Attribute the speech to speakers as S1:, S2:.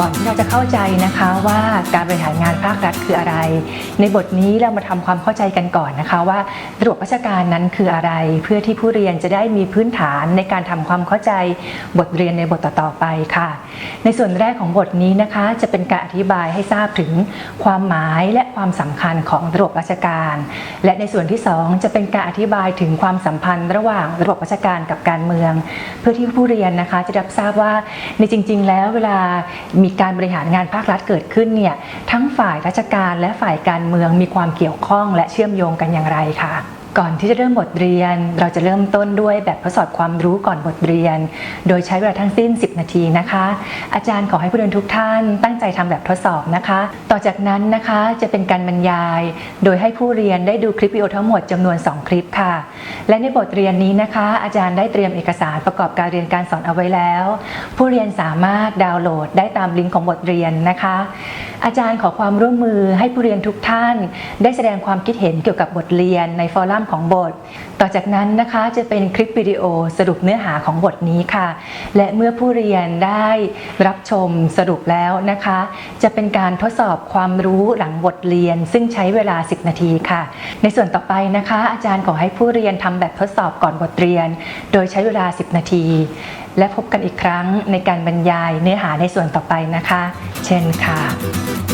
S1: ก่อนที่เราจะเข้าใจนะคะว่าการบริหารงานภาครัฐคืออะไร ในบทนี้เรามาทำความเข้าใจกันก่อนนะคะว่าระบบราชการนั้นคืออะไร เพื่อที่ผู้เรียนจะได้มีพื้นฐานในการทำความเข้าใจบทเรียนในบทต่อๆไปค่ะ ในส่วนแรกของบทนี้นะคะ จะเป็นการอธิบายให้ทราบถึงความหมายและความสำคัญของระบบราชการ และในส่วนที่สองจะเป็นการอธิบายถึงความสัมพันธ์ระหว่างระบบราชการกับการเมือง เพื่อที่ผู้เรียนนะคะจะรับทราบว่าในจริง ๆ แล้วเวลามีีการบริหารงานภาครัฐเกิดขึ้นเนี่ยทั้งฝ่ายราชการและฝ่ายการเมืองมีความเกี่ยวข้องและเชื่อมโยงกันอย่างไรคะ ก่อนที่จะเริ่มบทเรียน เราจะเริ่มต้นด้วยแบบทดสอบความรู้ก่อนบทเรียน โดยใช้เวลาทั้งสิ้น 10 นาทีนะคะ อาจารย์ขอให้ผู้เรียนทุกท่าน ตั้งใจทำแบบทดสอบนะคะ ต่อจากนั้นนะคะจะเป็นการบรรยาย โดยให้ผู้เรียนได้ดูคลิปวิดีโอทั้งหมดจำนวน 2 คลิปค่ะ และในบทเรียนนี้นะคะ อาจารย์ได้เตรียมเอกสารประกอบการเรียนการสอนเอาไว้แล้ว ผู้เรียนสามารถดาวน์โหลดได้ตามลิงก์ของบทเรียนนะคะ อาจารย์ขอความร่วมมือให้ผู้เรียนทุกท่าน ได้แสดงความคิดเห็นเกี่ยวกับบทเรียนในฟอรัมของบท ต่อจากนั้นนะคะจะเป็นคลิปวิดีโอสรุปเนื้อหาของบทนี้ค่ะ และเมื่อผู้เรียนได้รับชมสรุปแล้วนะคะ จะเป็นการทดสอบความรู้หลังบทเรียน ซึ่งใช้เวลา 10 นาทีค่ะ ในส่วนต่อไปนะคะ อาจารย์ขอให้ผู้เรียนทำแบบทดสอบก่อนบทเรียน โดยใช้เวลา 10 นาที และพบกันอีกครั้งในการบรรยายเนื้อหาในส่วนต่อไปนะคะ เช่นค่ะ